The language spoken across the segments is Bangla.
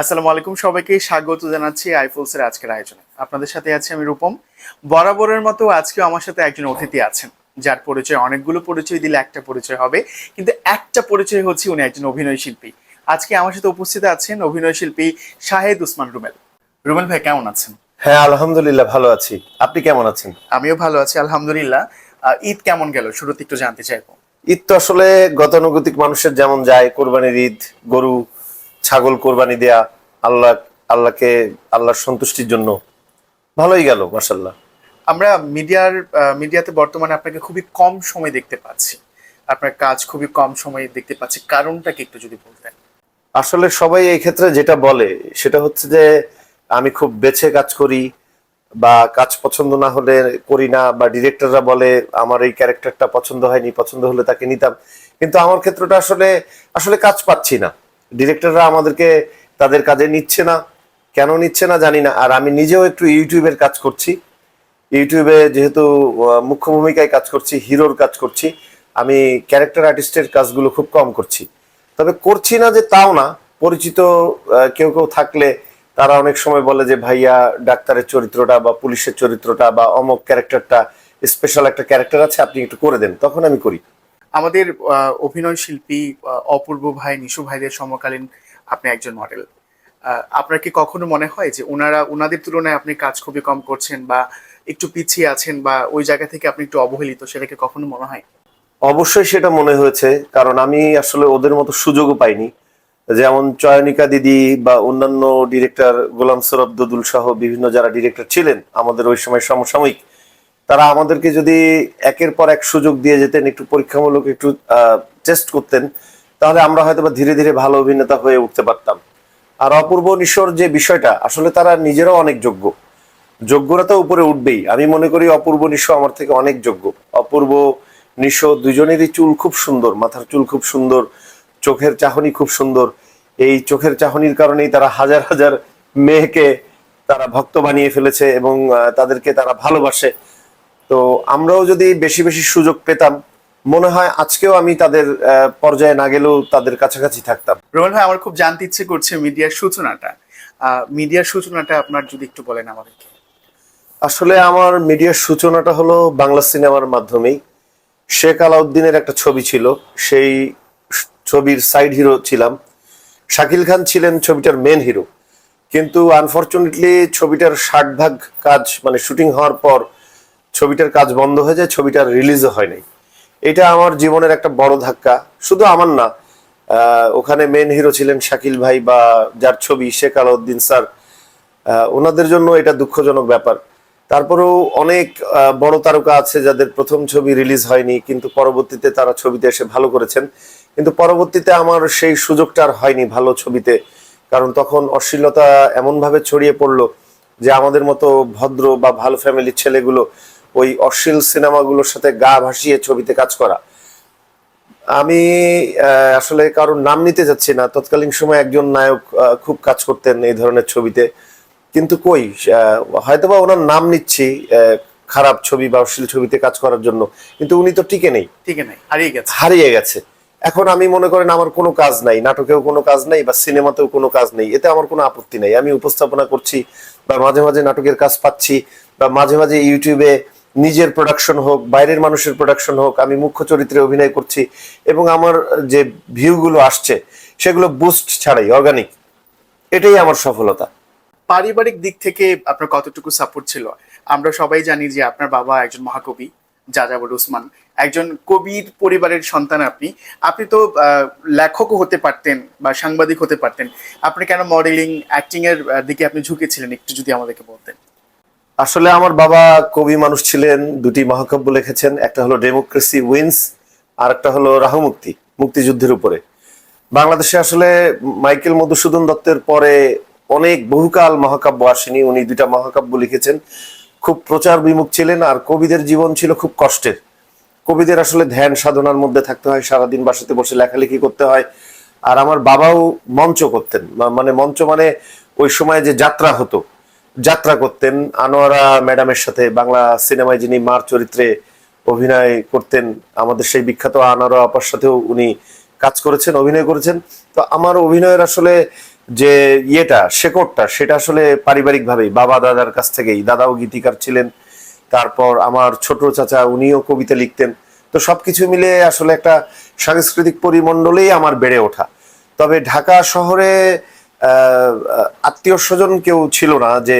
আসসালামু আলাইকুম সবাইকে স্বাগত জানাচ্ছি আইফুলসের আজকের আয়োজনে। আপনাদের সাথে আছি আমি রূপম। বরাবরের মতো আজকেও আমার সাথে একজন অতিথি আছেন যার পরিচয় অনেকগুলো পরিচয় দিলে একটা পরিচয় হবে কিন্তু একটা পরিচয় হচ্ছে উনি একজন অভিনয় শিল্পী। আজকে আমার সাথে উপস্থিত আছেন অভিনয় শিল্পী শাহেদ উসমান রুমেল রুমেল ভাই কেমন আছেন? হ্যাঁ আলহামদুলিল্লাহ ভালো আছি। আপনি কেমন আছেন? আমিও ভালো আছি আলহামদুলিল্লাহ। ঈদ কেমন গেল? শুরুতে একটু জানতে চাইব। ঈদ তো আসলে গতানুগতিক মানুষের যেমন যায় কোরবানির ঈদ গরু ছাগল কোরবানি দেয়া আল্লাহ আল্লাহকে আল্লাহর সন্তুষ্টির জন্য। ভালোই গেল মাসাল্লাহ আমরা মিডিয়ার মিডিয়াতে বর্তমানে আপনাকে খুবই কম সময় দেখতে পাচ্ছি। আপনার কাজ খুবই কম সময়ে দেখতে পাচ্ছি। কারণটা কি একটু যদি বলতেন। আসলে সবাই এই ক্ষেত্রে যেটা বলে সেটা হচ্ছে যে আমি খুব বেছে কাজ করি বা কাজ পছন্দ না হলে করি না বা ডিরেক্টররা বলে আমার এই ক্যারেক্টারটা পছন্দ হয়নি পছন্দ হলে তাকে নিতাম। কিন্তু আমার ক্ষেত্রটা আসলে আসলে কাজ পাচ্ছি না। ডিরেক্টররা আমাদেরকে তাদের কাজে নিচ্ছে না। কেন নিচ্ছে না জানি না। আর আমি নিজেও একটু ইউটিউবের কাজ করছি। ইউটিউবে যেহেতু মুখ্য ভূমিকায় কাজ করছি, হিরোর কাজ করছি, আমি ক্যারেক্টার আর্টিস্টের কাজগুলো খুব কম করছি। তবে করছি না যে তাও না, পরিচিত কেউ কেউ থাকলে তারা অনেক সময় বলে যে, ভাইয়া, ডাক্তারের চরিত্রটা বা পুলিশের চরিত্রটা বা অমক ক্যারেক্টারটা স্পেশাল একটা ক্যারেক্টার আছে, আপনি একটু করে দেন। তখন আমি করি। আমাদের অভিনয় শিল্পী অপূর্ব ভাই, নিশু ভাইদের সমকালীন আপনি একজন মডেল আপনার কি কখনো মনে হয় যে ওনারা ওনাদের তুলনায় আপনি কাজ খুবই কম করছেন বা একটু পিছিয়ে আছেন বা ওই জায়গা থেকে আপনি একটু অবহেলিত সেটাকে কখনো মনে হয়? অবশ্যই সেটা মনে হয়েছে, কারণ আমি আসলে ওদের মতো সুযোগও পাইনি। যেমন চয়নিকা দিদি বা অন্যান্য ডিরেক্টর গোলাম সরব দদুল সহ বিভিন্ন যারা ডিরেক্টর ছিলেন, আমাদের ওই সময় সমসাময়িক তারা আমাদেরকে যদি একের পর এক সুযোগ দিয়ে যেতেন, একটু পরীক্ষামূলক একটু টেস্ট করতেন, তাহলে আমরা হয়তো বা ধীরে ধীরে ভালো অভিনেতা হয়ে উঠতে পারতাম। আর অপূর্ব নিশোর যে বিষয়টা, আসলে তারা নিজেরাও অনেক যোগ্য। যোগ্যরা তো উপরে উঠবেই। আমি মনে করি অপূর্ব নিশো আমার থেকে অনেক যোগ্য। অপূর্ব নিশো দুজনেরই চুল খুব সুন্দর, মাথার চুল খুব সুন্দর, চোখের চাহনি খুব সুন্দর। এই চোখের চাহনির কারণেই তারা হাজার হাজার মেয়েকে তারা ভক্ত বানিয়ে ফেলেছে এবং তাদেরকে তারা ভালোবাসে। তো আমরাও যদি বেশি বেশি সুযোগ পেতাম মনে হয় আজকেও আমি তাদের পর্যায়ে না গেলেও তাদের কাছাকাছি থাকতাম। রোহন ভাই আমার খুব জানতে ইচ্ছে করছে মিডিয়ার সূচনাটা। মিডিয়ার সূচনাটা আপনার যদি একটু বলেন আমাদেরকে। আসলে আমার মিডিয়ার সূচনাটা হলো বাংলা সিনেমার মাধ্যমেই। শেখ আলাউদ্দিনের একটা ছবি ছিল সেই ছবির সাইড হিরো ছিলাম। শাকিল খান ছিলেন ছবিটার মেন হিরো কিন্তু আনফরচুনেটলি ছবিটার ষাট ভাগ কাজ মানে শুটিং হওয়ার পর ছবিটার কাজ বন্ধ হয়ে যায়, ছবিটার রিলিজও হয় নাই। এটা আমার জীবনের একটা বড় ধাক্কা। শুধু আমার না ওখানে মেন হিরো ছিলেন শাকিল ভাই বা যার ছবি শেখ আলাউদ্দিন স্যার ওনাদের জন্য এটা দুঃখজনক ব্যাপার। তারপরেও অনেক বড় তারকা আছে যাদের প্রথম ছবি রিলিজ হয়নি, কিন্তু পরবর্তীতে তারা ছবিতে এসে ভালো করেছেন। কিন্তু পরবর্তীতে আমার সেই সুযোগটা আর হয়নি ভালো ছবিতে, কারণ তখন অশ্লীলতা এমনভাবে ছড়িয়ে পড়ল যে আমাদের মতো ভদ্র বা ভালো ফ্যামিলির ছেলেগুলো ওই অশ্লীল সিনেমাগুলোর সাথে গা ভাসিয়ে ছবিতে কাজ করা। আমি আসলে কারোর নাম নিতে যাচ্ছি না। তৎকালীন সময় একজন নায়ক খুব কাজ করতেন এই ধরনের ছবিতে। কিন্তু কই হয়তোবা ওনার নাম নিচ্ছি খারাপ ছবি বা অশ্লীল ছবিতে কাজ করার জন্য। কিন্তু উনি তো টিকে নেই। ঠিক নাই হারিয়ে গেছে। হারিয়ে গেছে। এখন আমি মনে করেন আমার কোনো কাজ নাই নাটকেও কোনো কাজ নাই বা সিনেমাতেও কোনো কাজ নেই। এতে আমার কোনো আপত্তি নাই। আমি উপস্থাপনা করছি বা মাঝে মাঝে নাটকের কাজ পাচ্ছি বা মাঝে মাঝে ইউটিউবে নিজের প্রোডাকশন হোক, বাইরের মানুষের প্রোডাকশন হোক, আমি মুখ্য চরিত্রে অভিনয় করছি এবং আমার যে ভিউগুলো আসছে, সেগুলো বুস্ট ছাড়াই অর্গানিক এটাই আমার সফলতা। পারিবারিক দিক থেকে আপনার কতটুকু সাপোর্ট ছিল? আমরা সবাই জানি যে আপনার বাবা একজন মহাকবি, যাযাবর উসমান। একজন কবির পরিবারের সন্তান আপনি। আপনি তো লেখকও হতে পারতেন বা সাংবাদিক হতে পারতেন। আপনি কেন মডেলিং অ্যাক্টিং এর দিকে আপনি ঝুঁকেছিলেন, একটু যদি আমাদেরকে বলতেন? আসলে আমার বাবা কবি মানুষ ছিলেন, দুটি মহাকাব্য লিখেছেন, একটা হলো ডেমোক্রেসি উইন্স আর একটা হলো রাহুমুক্তি মুক্তিযুদ্ধের উপরে। বাংলাদেশে আসলে মাইকেল মধুসূদন দত্তের পরে অনেক বহুকাল মহাকাব্য আসেনি, উনি দুইটা মহাকাব্য লিখেছেন। খুব প্রচার বিমুখ ছিলেন, আর কবিদের জীবন ছিল খুব কষ্টের। কবিদের আসলে ধ্যান সাধনার মধ্যে থাকতে হয়, সারাদিন বাসাতে বসে লেখালেখি করতে হয়। আর আমার বাবাও মঞ্চ করতেন মানে মঞ্চ মানে ওই সময় যে যাত্রা হতো যাত্রা করতেন। আনোয়ারা ম্যাডামের সাথে বাংলা সিনেমায় যিনি মার চরিত্রে অভিনয় করতেন, আমাদের সেই বিখ্যাত আনোয়ারা আপার সাথেও উনি কাজ করেছেন, অভিনয় করেছেন। তো আমার অভিনয়ের আসলে যে ইয়েটা, শেকড়টা, সেটা আসলে পারিবারিকভাবেই। বাবা দাদার কাছ থেকেই। দাদাও গীতিকার ছিলেন। তারপর আমার ছোট চাচা উনিও কবিতা লিখতেন। তো সব কিছু মিলে আসলে একটা সাংস্কৃতিক পরিমণ্ডলেই আমার বেড়ে ওঠা। তবে ঢাকা শহরে আত্মীয় স্বজন কেউ ছিল না যে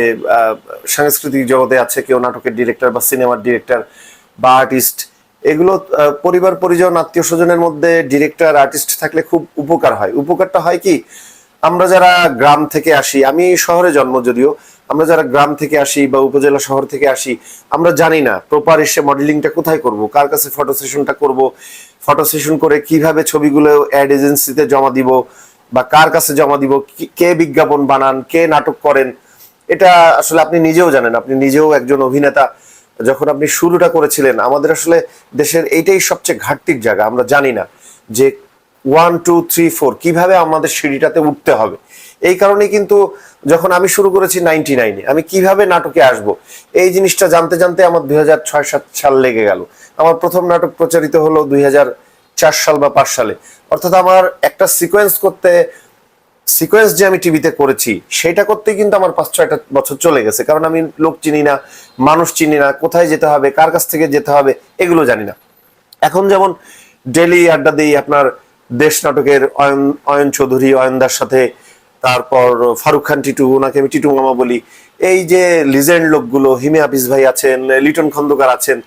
সাংস্কৃতিক জগতে আছে কেউ নাটকের ডিরেক্টর বা সিনেমার ডিরেক্টর বা আর্টিস্ট এগুলো পরিবার, পরিজন, আত্মীয় স্বজনের মধ্যে ডিরেক্টর আর্টিস্ট থাকলে খুব উপকার হয়। উপকারটা হয় কি? আমরা যারা গ্রাম থেকে আসি, আমি শহরে জন্ম যদিও, আমরা যারা গ্রাম থেকে আসি বা উপজেলা শহর থেকে আসি, আমরা জানি না প্রপার এসে মডেলিংটা কোথায় করব, কার কাছে ফটো সেশনটা করব ফটো সেশন করে কীভাবে ছবিগুলো অ্যাড এজেন্সিতে জমা দিব বা কার কাছে জমা দিব, কি- বিজ্ঞাপন বানান, কে নাটক করেন, এটা আসলে আপনি নিজেও জানেন, আপনি নিজেও একজন অভিনেতা। যখন আপনি শুরুটা করেছিলেন, আমাদের আসলে দেশের এইটাই সবচেয়ে ঘাটতির জায়গা, আমরা জানি না যে ওয়ান টু থ্রি ফোর কীভাবে আমাদের সিঁড়িটাতে উঠতে হবে। এই কারণে কিন্তু যখন আমি শুরু করেছি নাইনটি নাইনে আমি কীভাবে নাটকে আসব, এই জিনিসটা জানতে জানতে আমার দুই হাজার ছয় সাত সাল লেগে গেল। আমার প্রথম নাটক প্রচারিত হলো দুই হাজার চার সাল বা পাঁচ সালে। অর্থাৎ আমার একটা সিকোয়েন্স করতে সিকোয়েন্স যে আমি টিভিতে করেছি, সেটা করতে কিন্তু আমার পাঁচ ছয়টা বছর চলে গেছে। কারণ আমি লোক চিনি না, মানুষ চিনি না, কোথায় যেতে হবে, কার কাছ থেকে যেতে হবে, এগুলো জানি না। এখন যেমন ডেলি আড্ডা দিই আপনার দেশ নাটকের অয়ন অয়ন চৌধুরী অয়নদার সাথে, তারপর ফারুক খান টিটু, ওনাকে আমি টিটু মামা বলি। এই যে লিজেন্ড লোকগুলো, হিমে হাফিজ ভাই আছেন, লিটন খন্দকার আছেন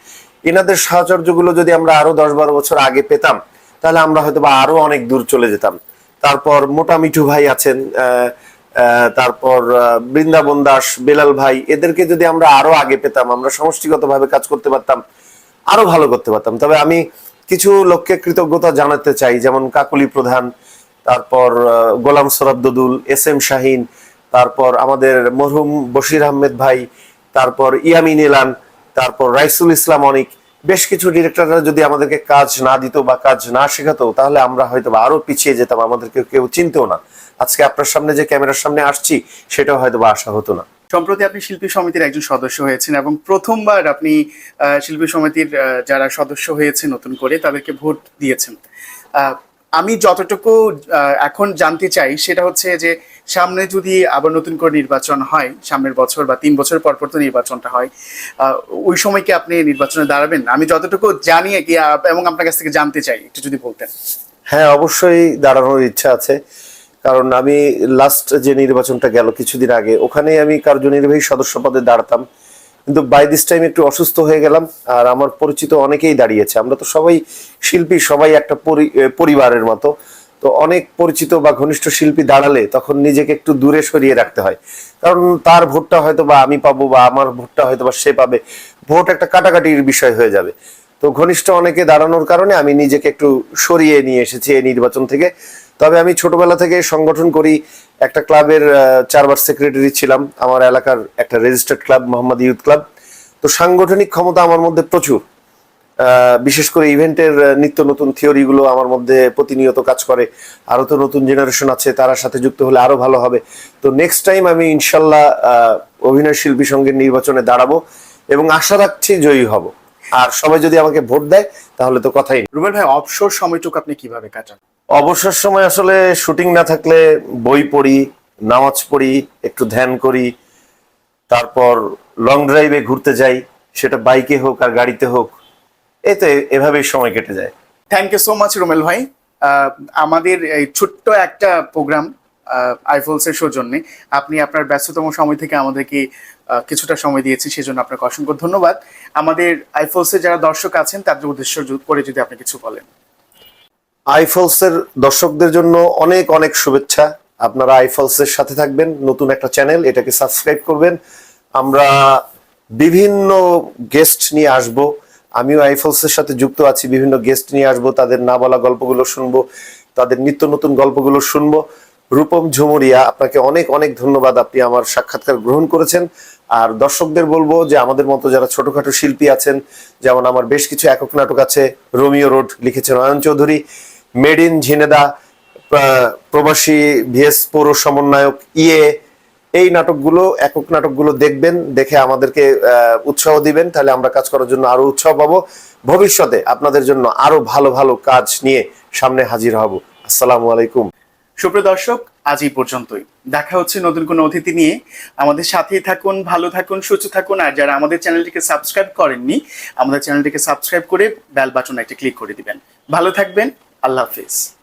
এনাদের সাহচর্যগুলো যদি আমরা আরও দশ বারো বছর আগে পেতাম, তাহলে আমরা হয়তো বা আরও অনেক দূর চলে যেতাম। তারপর মোটা মিঠু ভাই আছেন তারপর বৃন্দাবন দাস, বেলাল ভাই, এদেরকে যদি আমরা আরও আগে পেতাম, আমরা সমষ্টিগতভাবে কাজ করতে পারতাম, আরও ভালো করতে পারতাম। তবে আমি কিছু লোককে কৃতজ্ঞতা জানাতে চাই, যেমন কাকুলি প্রধান, তারপর গোলাম সরাদ্দুল এস এম শাহিন, তারপর আমাদের মরহুম বশির আহমেদ ভাই, তারপর ইয়ামিন এলান তারপর রাইসুল ইসলাম অনিক, বেশ কিছু ডিরেক্টররা যদি আমাদেরকে কাজ না দিত বা কাজ না শেখাতো, তাহলে আমরা হয়তো আরও পিছিয়ে যেতাম, আমাদেরকে কেউ চিনতেও না। আজকে আপনার সামনে যে ক্যামেরার সামনে আসছি, সেটাও হয়তো বা আশা হতো না। সম্প্রতি আপনি শিল্পী সমিতির একজন সদস্য হয়েছেন এবং প্রথমবার আপনি শিল্পী সমিতির যারা সদস্য হয়েছে নতুন করে, তাদেরকে ভোট দিয়েছেন। আমি যতটুকু এখন জানতে চাই সেটা হচ্ছে যে সামনে যদি আবার নতুন করে নির্বাচন হয়, সামনের বছর বা তিন বছর পর পর তো নির্বাচনটা হয় ওই সময় কি আপনি নির্বাচনে দাঁড়াবেন? আমি যতটুকু জানি কি এবং আপনার কাছ থেকে জানতে চাই, একটু যদি বলতেন। হ্যাঁ অবশ্যই দাঁড়ানোর ইচ্ছা আছে। কারণ আমি লাস্ট যে নির্বাচনটা গেল কিছুদিন আগে ওখানে আমি কার্যনির্বাহী সদস্য পদে দাঁড়াতাম। কিন্তু বাই দিস টাইম একটু অসুস্থ হয়ে গেলাম, আর আমার পরিচিত অনেকেই দাঁড়িয়েছে। আমরা তো সবাই শিল্পী, সবাই একটা পরি- পরিবারের মতো। তো অনেক পরিচিত বা ঘনিষ্ঠ শিল্পী দাঁড়ালে তখন নিজেকে একটু দূরে সরিয়ে রাখতে হয়। কারণ তার ভোটটা হয়তো বা আমি পাবো বা আমার ভোটটা হয়তো বা সে পাবে। ভোট একটা কাটাকাটির বিষয় হয়ে যাবে। তো ঘনিষ্ঠ অনেকে দাঁড়ানোর কারণে আমি নিজেকে একটু সরিয়ে নিয়ে এসেছি এই নির্বাচন থেকে। তবে আমি ছোটবেলা থেকে সংগঠন করি, একটা ক্লাবের চারবার সেক্রেটারি ছিলাম। আমার এলাকার একটা registered club Mohammad youth club. তো সাংগঠনিক ক্ষমতা আমার মধ্যে প্রচুর। বিশেষ করে ইভেন্টের নিত্য নতুন থিওরি গুলো আমার মধ্যে প্রতিনিয়ত কাজ করে। আরও তো নতুন জেনারেশন আছে, তারা সাথে যুক্ত হলে আরও ভালো হবে। তো নেক্সট টাইম আমি ইনশাল্লাহ অভিনয় শিল্পী সঙ্গে নির্বাচনে দাঁড়াবো এবং আশা রাখছি জয়ী হব। আর সবাই যদি আমাকে ভোট দেয়, তাহলে তো কথাই। রুবেল ভাই অবসর সময়টুকু আপনি কীভাবে কাটান? অবসর সময় আসলে শুটিং না থাকলে বই পড়ি, নামাজ পড়ি, একটু ধ্যান করি, তারপর লং ড্রাইভে ঘুরতে যাই, সেটা বাইকে হোক আর গাড়িতে হোক, এতে এভাবেই সময় কেটে যায়। Thank you so much Rumel ভাই। আমাদের এই ছোট্ট একটা প্রোগ্রাম আইফলসের সৌজন্যে আপনি আপনার ব্যস্ততম সময় থেকে আমাদেরকে কিছুটা সময় দিয়েছি সেজন্য আপনাকে অসংখ্য ধন্যবাদ। আমাদের আইফলসের যারা দর্শক আছেন, তাদের উদ্দেশ্য করে যদি আপনি কিছু বলেন। আইফলসের দর্শকদের জন্য অনেক অনেক শুভেচ্ছা। আপনারা আইফলসের সাথে থাকবেন, নতুন একটা চ্যানেল, এটাকে সাবস্ক্রাইব করবেন। আমরা বিভিন্ন গেস্ট নিয়ে আসব। আমিও আইফলসের সাথে যুক্ত আছি, বিভিন্ন গেস্ট নিয়ে আসব, তাদের না বলা গল্পগুলো শুনব, তাদের নিত্য নতুন গল্পগুলো শুনব। রূপম ঝুমুরিয়া, আপনাকে অনেক অনেক ধন্যবাদ, আপনি আমার সাক্ষাৎকার গ্রহণ করেছেন। আর দর্শকদের বলব যে আমাদের মতো যারা ছোটখাটো শিল্পী আছেন, যেমন আমার বেশ কিছু একক নাটক আছে, রোমিও রোড লিখেছেন অয়ন চৌধুরী। মেড ইন ঝিনেদা, প্র- প্রবাসী ভিএস পৌর সমন্বয়ক ইয়ে এই নাটকগুলো, একক নাটকগুলো দেখবেন, দেখে আমাদেরকে উৎসাহ দিবেন। তাহলে আমরা কাজ করার জন্য আরও উৎসাহ পাবো। ভবিষ্যতে আপনাদের জন্য আরও ভালো ভালো কাজ নিয়ে সামনে হাজির হব। আসসালামু আলাইকুম। সুপ্রিয় দর্শক, আজ এই পর্যন্তই। দেখা হচ্ছে নতুন কোনো অতিথি নিয়ে। আমাদের সাথেই থাকুন, ভালো থাকুন, সুস্থ থাকুন। আর যারা আমাদের চ্যানেলটিকে সাবস্ক্রাইব করেননি, আমাদের চ্যানেলটিকে সাবস্ক্রাইব করে বেল বাটন একটা ক্লিক করে দিবেন। ভালো থাকবেন। আল্লাহ হাফিজ